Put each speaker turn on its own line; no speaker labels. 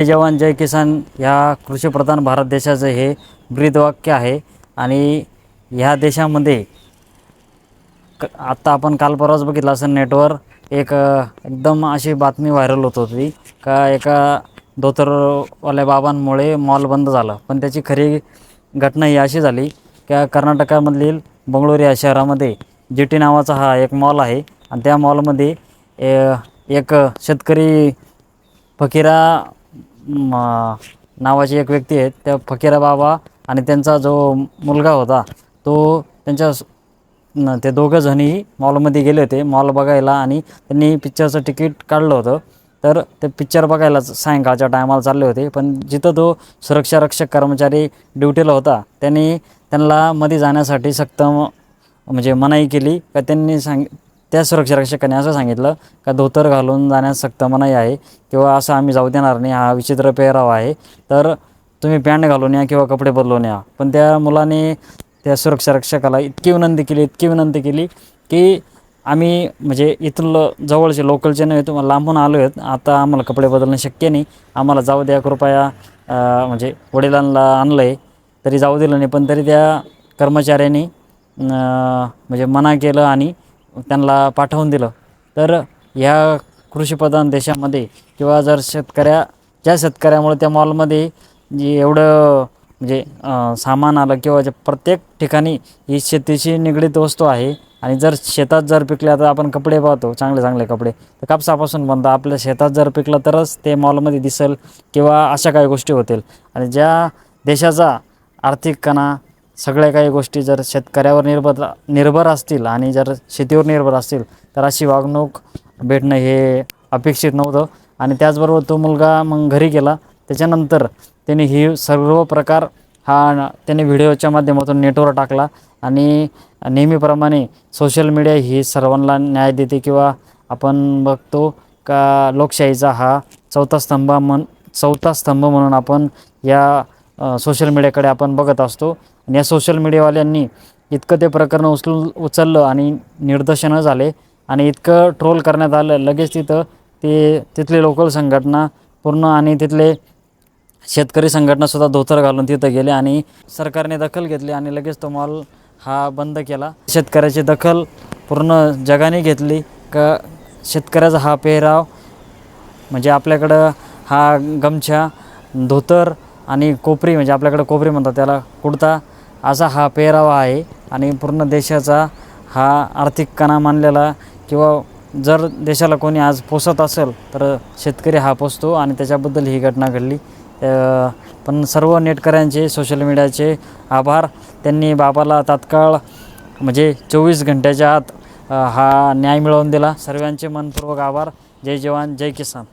जय जवान जय किसान. ह्या कृषीप्रधान भारत देशाचं हे ब्रीदवाक्य आहे. आणि ह्या देशामध्ये क आत्ता आपण काल परवाच बघितलं असं नेटवर एक एकदम अशी बातमी व्हायरल होत होती. का एका धोतरवाल्या बाबांमुळे मॉल बंद झालं. पण त्याची खरी घटना ही अशी झाली का कर्नाटकामधील बंगळुरू या शहरामध्ये जी टी नावाचा हा एक मॉल आहे. आणि त्या मॉलमध्ये एक शेतकरी फकीरा नावाची एक व्यक्ती आहे त्या फकीरा बाबा आणि त्यांचा जो मुलगा होता तो त्यांच्या ते दोघं जणी मॉलमध्ये गेले होते मॉल बघायला आणि त्यांनी पिक्चरचं तिकीट काढलं होतं. तर ते पिक्चर बघायला सायंकाळच्या टायमाला चालले होते पण जिथं तो सुरक्षा रक्षक कर्मचारी ड्युटीला होता त्यांनी त्यांना मध्ये जाण्यासाठी सक्त म्हणजे मनाई केली. का त्यांनी सांग त्या सुरक्षा रक्षकाने असं सांगितलं का धोतर घालून जाण्यास सक्त मनाई आहे किंवा असं आम्ही जाऊ देणार नाही हा विचित्र पेहराव आहे. तर तुम्ही पॅन्ट घालून या किंवा कपडे बदलून या. पण त्या मुलाने त्या सुरक्षारक्षकाला इतकी विनंती केली इतकी विनंती केली की आम्ही म्हणजे इथलं जवळचे लोकलचे नव्हे तुम्हाला लांबून आलो आहेत आता आम्हाला कपडे बदलणं शक्य नाही. आम्हाला जाऊ द्या कृपया म्हणजे वडिलांना आणलं आहे तरी जाऊ दिलं नाही. पण तरी त्या कर्मचाऱ्यांनी म्हणजे मना केलं आणि त्यांना पाठवून दिलं. तर ह्या कृषीप्रधान देशामध्ये किंवा जर शेतकऱ्या ज्या शेतकऱ्यामुळे त्या मॉलमध्ये जे एवढं म्हणजे सामान आलं किंवा जे प्रत्येक ठिकाणी ही शेतीशी निगडीत वस्तू आहे आणि जर शेतात जर पिकल्या तर आपण कपडे पाहतो चांगले चांगले कपडे. तर कापसापासून बनतं. आपल्या शेतात जर पिकलं तरच ते मॉलमध्ये दिसेल किंवा अशा काही गोष्टी होतील. आणि ज्या देशाचा आर्थिक कणा सगळ्या काही गोष्टी जर शेतकऱ्यावर निर्भर निर्भर असतील आणि जर शेतीवर निर्भर असतील तर अशी वागणूक भेटणं हे अपेक्षित नव्हतं. आणि त्याचबरोबर तो मुलगा मग घरी गेला. त्याच्यानंतर त्याने ही सर्व प्रकार हा त्याने व्हिडिओच्या माध्यमातून नेटवर टाकला. आणि नेहमीप्रमाणे सोशल मीडिया ही सर्वांना न्याय देते किंवा आपण बघतो का लोकशाहीचा हा चौथा स्तंभ म्हण चौथा स्तंभ म्हणून आपण या सोशल मीडियाकडे आपण बघत असतो. आणि या सोशल मीडियावाल्यांनी इतकं ते प्रकरण उचलून उचललं आणि निर्दर्शनं झाले. आणि इतकं ट्रोल करण्यात आलं. लगेच तिथं ते तिथले लोकल संघटना पूर्ण आणि तिथले शेतकरी संघटनासुद्धा धोतर घालून तिथं गेले आणि सरकारने दखल घेतली आणि लगेच तो मॉल हा बंद केला. शेतकऱ्याची दखल पूर्ण जगाने घेतली. का शेतकऱ्याचा हा पेहराव म्हणजे आपल्याकडं हा गमछा धोतर आणि कोपरी म्हणजे आपल्याकडं कोपरी म्हणतात त्याला कुडता असा हा पेहरावा आहे. आणि पूर्ण देशाचा हा आर्थिक कणा मानलेला किंवा जर देशाला कोणी आज पोसत असेल तर शेतकरी हा पोसतो. आणि त्याच्याबद्दल ही घटना घडली. पण सर्व नेटकऱ्यांचे सोशल मीडियाचे आभार. त्यांनी बाबाला तात्काळ म्हणजे चोवीस घंट्याच्या आत हा न्याय मिळवून दिला. सर्वांचे मनपूर्वक आभार. जय जवान जय किसान.